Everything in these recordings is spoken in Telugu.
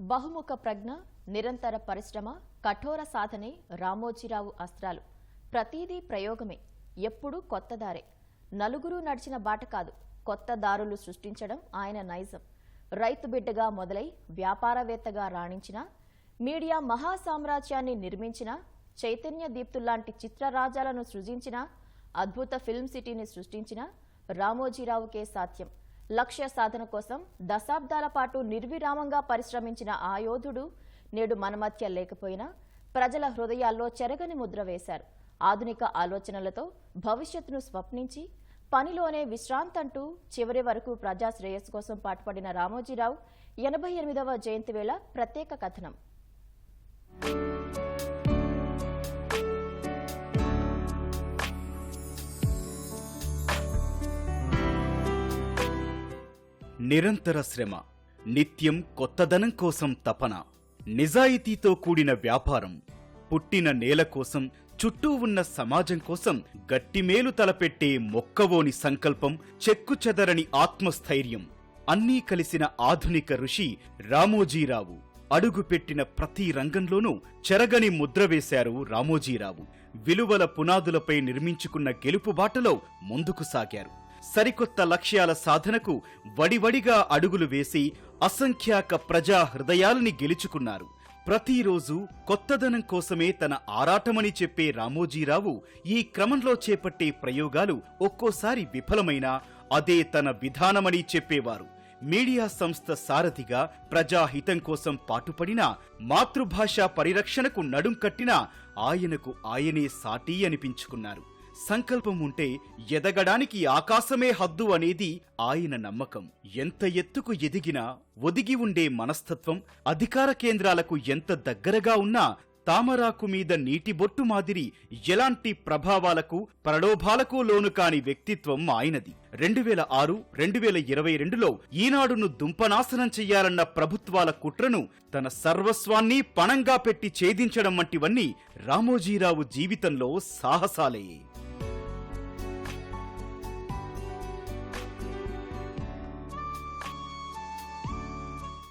బహుముఖ ప్రజ్ఞ నిరంతర పరిశ్రమ కఠోర సాధనే రామోజీరావు అస్త్రాలు. ప్రతీదీ ప్రయోగమే ఎప్పుడూ కొత్త దారే. నలుగురు నడిచిన బాట కాదు కొత్త దారులు సృష్టించడం ఆయన నైజం. రైతు బిడ్డగా మొదలై వ్యాపారవేత్తగా రాణించిన మీడియా మహాసామ్రాజ్యాన్ని నిర్మించిన చైతన్య దీప్తుల్లాంటి చిత్రరాజాలను సృజించిన అద్భుత ఫిల్మ్ సిటీని సృష్టించిన రామోజీరావుకే సాధ్యం. లక్ష్య సాధన కోసం దశాబ్దాల పాటు నిర్విరామంగా పరిశ్రమించిన ఆ యోధుడు నేడు మన మధ్య లేకపోయినా ప్రజల హృదయాల్లో చెరగని ముద్ర వేశారు. ఆధునిక ఆలోచనలతో భవిష్యత్తును స్వప్నించి పనిలోనే విశ్రాంతంటూ చివరి వరకు ప్రజా శ్రేయస్సు కోసం పాటుపడిన రామోజీరావు ఎనభై ఎనిమిదవ జయంతి వేళ ప్రత్యేక కథనం. నిరంతర శ్రమ నిత్యం కొత్తదనం కోసం తపన నిజాయితీతో కూడిన వ్యాపారం పుట్టిన నేల కోసం చుట్టూ ఉన్న సమాజం కోసం గట్టిమేలు తలపెట్టే మొక్కవోని సంకల్పం చెక్కుచెదరని ఆత్మస్థైర్యం. అన్నీ కలిసిన ఆధునిక ఋషి రామోజీరావు అడుగుపెట్టిన ప్రతి రంగంలోనూ చెరగని ముద్ర వేశారు రామోజీరావు. విలువల పునాదులపై నిర్మించుకున్న గెలుపు బాటలో ముందుకు సాగారు. సరికొత్త లక్ష్యాల సాధనకు వడివడిగా అడుగులు వేసి అసంఖ్యాక ప్రజా హృదయాలని గెలుచుకున్నారు. ప్రతిరోజు కొత్తదనం కోసమే తన ఆరాటమని చెప్పే రామోజీరావు ఈ క్రమంలో చేపట్టే ప్రయోగాలు ఒక్కోసారి విఫలమైనా అదే తన విధానమని చెప్పేవారు. మీడియా సంస్థ సారథిగా ప్రజాహితం కోసం పాటుపడిన మాతృభాష పరిరక్షణకు నడుం కట్టిన ఆయనకు ఆయనే సాటి అనిపించుకున్నారు. సంకల్పం ఉంటే ఎదగడానికి ఆకాశమే హద్దు అనేది ఆయన నమ్మకం. ఎంత ఎత్తుకు ఎదిగినా ఒదిగి ఉండే మనస్తత్వం అధికార కేంద్రాలకు ఎంత దగ్గరగా ఉన్నా తామరాకు మీద నీటి బొట్టు మాదిరి ఎలాంటి ప్రభావాలకు ప్రలోభాలకు లోను కాని వ్యక్తిత్వం ఆయనది. రెండు వేల ఆరు రెండు వేల ఇరవై రెండులో ఈనాడును దుంపనాశనం చెయ్యాలన్న ప్రభుత్వాల కుట్రను తన సర్వస్వాన్ని పణంగా పెట్టి ఛేదించడం వంటివన్నీ రామోజీరావు జీవితంలో సాహసాలే.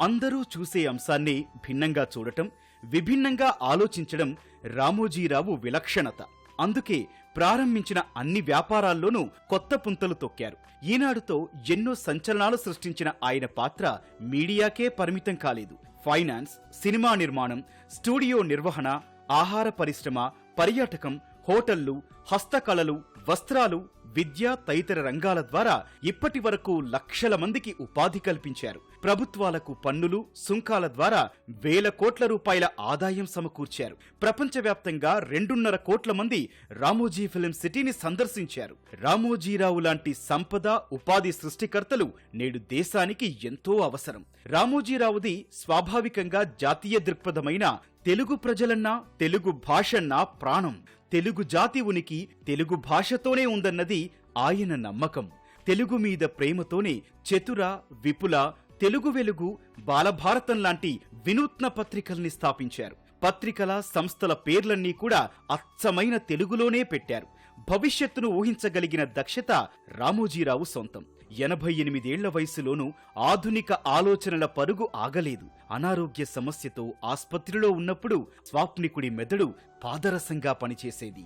అందరూ చూసే అంశాన్ని భిన్నంగా చూడటం విభిన్నంగా ఆలోచించడం రామోజీరావు విలక్షణత. అందుకే ప్రారంభించిన అన్ని వ్యాపారాల్లోనూ కొత్త పుంతలు తొక్కారు. ఈనాడుతో ఎన్నో సంచలనాలు సృష్టించిన ఆయన పాత్ర మీడియాకే పరిమితం కాలేదు. ఫైనాన్స్ సినిమా నిర్మాణం స్టూడియో నిర్వహణ ఆహార పరిశ్రమ పర్యాటకం హోటళ్ళు హస్తకళలు వస్త్రాలు విద్య తదితర రంగాల ద్వారా ఇప్పటి వరకు లక్షల మందికి ఉపాధి కల్పించారు. ప్రభుత్వాలకు పన్నులు సుంకాల ద్వారా వేల కోట్ల రూపాయల ఆదాయం సమకూర్చారు. ప్రపంచవ్యాప్తంగా రెండున్నర కోట్ల మంది రామోజీ ఫిలిం సిటీని సందర్శించారు. రామోజీరావు లాంటి సంపద ఉపాధి సృష్టికర్తలు నేడు దేశానికి ఎంతో అవసరం. రామోజీరావుది స్వాభావికంగా జాతీయ దృక్పథమైన తెలుగు ప్రజలన్నా తెలుగు భాషన్నా ప్రాణం. తెలుగు జాతి ఉనికి తెలుగు భాషతోనే ఉందన్నది ఆయన నమ్మకం. తెలుగు మీద ప్రేమతోనే చతుర విపుల తెలుగు వెలుగు బాలభారతం లాంటి వినూత్న పత్రికల్ని స్థాపించారు. పత్రికల సంస్థల పేర్లన్నీ కూడా అచ్చమైన తెలుగులోనే పెట్టారు. భవిష్యత్తును ఊహించగలిగిన దక్షత రామోజీరావు సొంతం. ఎనభై ఎనిమిదేళ్ళ వయసులోనూ ఆధునిక ఆలోచనల పరుగు ఆగలేదు. అనారోగ్య సమస్యతో ఆస్పత్రిలో ఉన్నప్పుడు స్వాప్నికుడి మెదడు పాదరసంగా పనిచేసేది.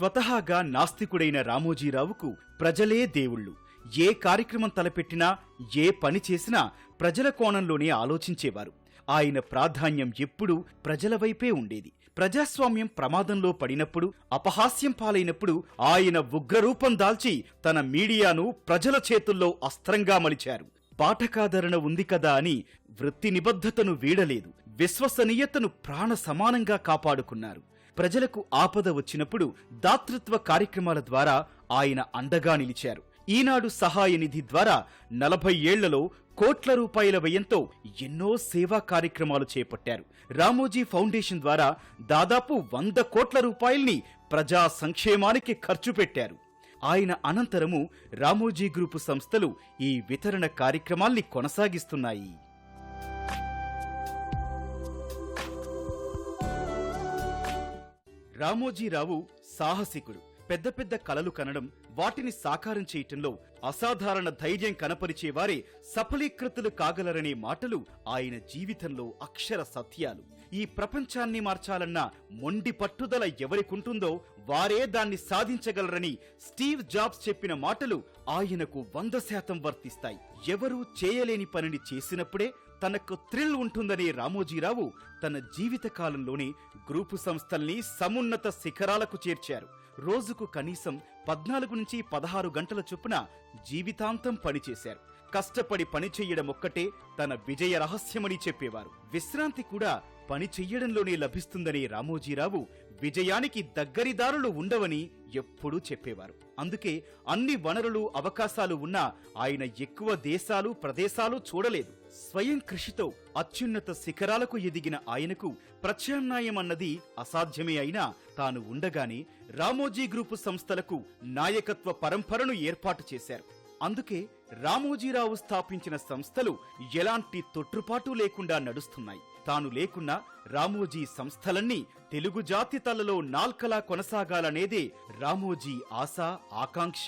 స్వతహాగా నాస్తికుడైన రామోజీరావుకు ప్రజలే దేవుళ్ళు. ఏ కార్యక్రమం తలపెట్టినా ఏ పని చేసినా ప్రజల కోణంలోనే ఆలోచించేవారు. ఆయన ప్రాధాన్యం ఎప్పుడూ ప్రజల వైపే ఉండేది. ప్రజాస్వామ్యం ప్రమాదంలో పడినప్పుడు అపహాస్యం పాలైనప్పుడు ఆయన ఉగ్రరూపం దాల్చి తన మీడియాను ప్రజల చేతుల్లో అస్త్రంగా మలిచారు. పాఠకాదరణ ఉంది కదా అని వృత్తి నిబద్ధతను వీడలేదు. విశ్వసనీయతను ప్రాణ సమానంగా కాపాడుకున్నారు. ప్రజలకు ఆపద వచ్చినప్పుడు దాతృత్వ కార్యక్రమాల ద్వారా ఆయన అండగా నిలిచారు. ఈనాడు సహాయ నిధి ద్వారా నలభై ఏళ్ళలో కోట్ల రూపాయల వ్యయంతో ఎన్నో సేవా కార్యక్రమాలు చేపట్టారు. రామోజీ ఫౌండేషన్ ద్వారా దాదాపు వంద కోట్ల రూపాయల్ని ప్రజా సంక్షేమానికి ఖర్చు పెట్టారు. ఆయన అనంతరము రామోజీ గ్రూపు సంస్థలు ఈ వితరణ కార్యక్రమాల్ని కొనసాగిస్తున్నాయి. రామోజీరావు సాహసికుడు. పెద్ద పెద్ద కలలు కనడం వాటిని సాకారం చేయటంలో అసాధారణ ధైర్యం కనపరిచేవారే సఫలీకృతులు కాగలరనే మాటలు ఆయన జీవితంలో అక్షర సత్యాలు. ఈ ప్రపంచాన్ని మార్చాలన్న మొండి పట్టుదల ఎవరికుంటుందో వారే దాన్ని సాధించగలరని స్టీవ్ జాబ్స్ చెప్పిన మాటలు ఆయనకు వంద శాతం వర్తిస్తాయి. ఎవరూ చేయలేని పనిని చేసినప్పుడే తనకు థ్రిల్ ఉంటుందనే రామోజీరావు తన జీవితకాలంలోనే గ్రూపు సంస్థల్ని సమున్నత శిఖరాలకు చేర్చారు. రోజుకు కనీసం పద్నాలుగు నుంచి పదహారు గంటల చొప్పున జీవితాంతం పనిచేశారు. కష్టపడి పని ఒక్కటే తన విజయ రహస్యమని చెప్పేవారు. విశ్రాంతి కూడా పని చెయ్యడంలోనే లభిస్తుందనే రామోజీరావు విజయానికి దగ్గరిదారులు ఉండవని ఎప్పుడూ చెప్పేవారు. అందుకే అన్ని వనరులు అవకాశాలు ఉన్నా ఆయన ఎక్కువ దేశాలు ప్రదేశాలు చూడలేదు. స్వయం కృషితో అత్యున్నత శిఖరాలకు ఎదిగిన ఆయనకు ప్రత్యామ్నాయం అన్నది అసాధ్యమే అయినా తాను ఉండగానే రామోజీ గ్రూపు సంస్థలకు నాయకత్వ పరంపరను ఏర్పాటు చేశారు. అందుకే రామోజీరావు స్థాపించిన సంస్థలు ఎలాంటి తొట్టుపాటు లేకుండా నడుస్తున్నాయి. తాను లేకున్నా రామోజీ సంస్థలన్నీ తెలుగు జాతి తలలో నాల్కలా కొనసాగాలనేదే రామోజీ ఆశ ఆకాంక్ష.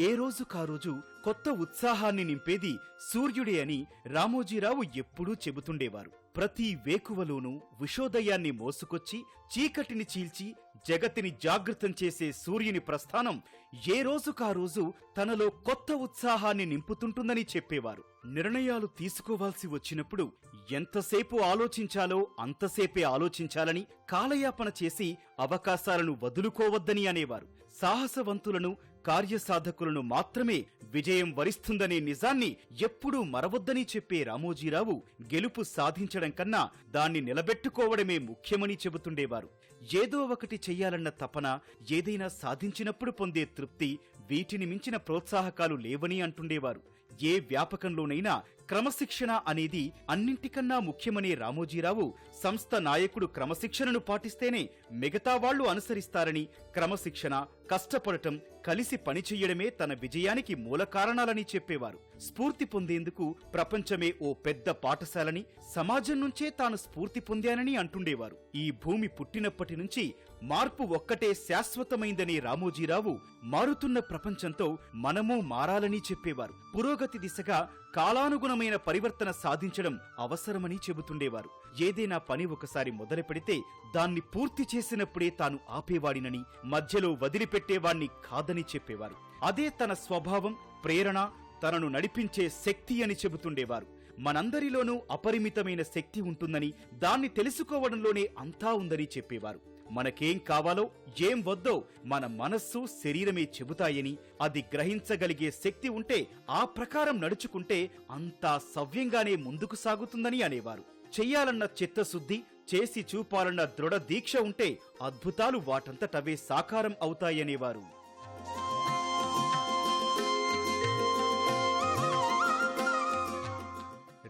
ఏ రోజు కారోజు కొత్త ఉత్సాహాన్ని నింపేది సూర్యుడే అని రామోజీరావు ఎప్పుడూ చెబుతుండేవారు. ప్రతి వేకువలోనూ విషోదయాన్ని మోసుకొచ్చి చీకటిని చీల్చి జగతిని జాగృతం చేసే సూర్యుని ప్రస్థానం ఏ రోజు తనలో కొత్త ఉత్సాహాన్ని నింపుతుంటుందని చెప్పేవారు. నిర్ణయాలు తీసుకోవాల్సి వచ్చినప్పుడు ఎంతసేపు ఆలోచించాలో అంతసేపే ఆలోచించాలని కాలయాపన చేసి అవకాశాలను వదులుకోవద్దని అనేవారు. సాహసవంతులను కార్యసాధకులను మాత్రమే విజయం వరిస్తుందనే నిజాన్ని ఎప్పుడూ మరవద్దని చెప్పే రామోజీరావు గెలుపు సాధించడం కన్నా దాన్ని నిలబెట్టుకోవడమే ముఖ్యమని చెబుతుండేవారు. ఏదో ఒకటి చెయ్యాలన్న తపన ఏదైనా సాధించినప్పుడు పొందే తృప్తి వీటిని మించిన ప్రోత్సాహకాలు లేవని అంటుండేవారు. ఏ వ్యాపకంలోనైనా క్రమశిక్షణ అనేది అన్నింటికన్నా ముఖ్యమనే రామోజీరావు సంస్థ నాయకుడు క్రమశిక్షణను పాటిస్తేనే మిగతా వాళ్ళు అనుసరిస్తారని క్రమశిక్షణ కష్టపడటం కలిసి పనిచేయడమే తన విజయానికి మూల కారణాలని చెప్పేవారు. స్ఫూర్తి పొందేందుకు ప్రపంచమే ఓ పెద్ద పాఠశాలని సమాజం నుంచే తాను స్ఫూర్తి పొందానని అంటుండేవారు. ఈ భూమి పుట్టినప్పటి నుంచి మార్పు ఒక్కటే శాశ్వతమైందని రామోజీరావు మారుతున్న ప్రపంచంతో మనము మారాలని చెప్పేవారు. పురోగతి దిశగా కాలానుగుణమైన పరివర్తన సాధించడం అవసరమని చెబుతుండేవారు. ఏదైనా పని ఒకసారి మొదలు పెడితే దాన్ని పూర్తి చేసినప్పుడే తాను ఆపేవాడినని మధ్యలో వదిలిపెట్టేవాణ్ణి కాదని చెప్పేవారు. అదే తన స్వభావం ప్రేరణ తనను నడిపించే శక్తి అని చెబుతుండేవారు. మనందరిలోనూ అపరిమితమైన శక్తి ఉంటుందని దాన్ని తెలుసుకోవడంలోనే అంతా ఉందని చెప్పేవారు. మనకేం కావాలో ఏం వద్దో మన మనస్సు శరీరమే చెబుతాయని అది గ్రహించగలిగే శక్తి ఉంటే ఆ ప్రకారం నడుచుకుంటే అంతా సవ్యంగానే ముందుకు సాగుతుందని అనేవారు. చెయ్యాలన్న చిత్తశుద్ధి చేసి చూపాలన్న దృఢ దీక్ష ఉంటే అద్భుతాలు వాటంతటవే సాకారం అవుతాయనేవారు.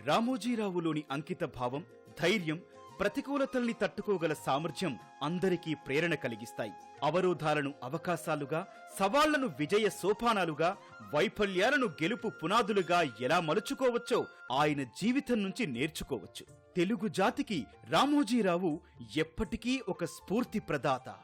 రామోజీరావులోని అంకిత భావం ధైర్యం ప్రతికూలతల్ని తట్టుకోగల సామర్థ్యం అందరికీ ప్రేరణ కలిగిస్తాయి. అవరోధాలను అవకాశాలుగా సవాళ్ళను విజయ సోపానాలుగా వైఫల్యాలను గెలుపు పునాదులుగా ఎలా మలుచుకోవచ్చో ఆయన జీవితం నుంచి నేర్చుకోవచ్చు. తెలుగు జాతికి రామోజీరావు ఎప్పటికీ ఒక స్ఫూర్తి ప్రదాత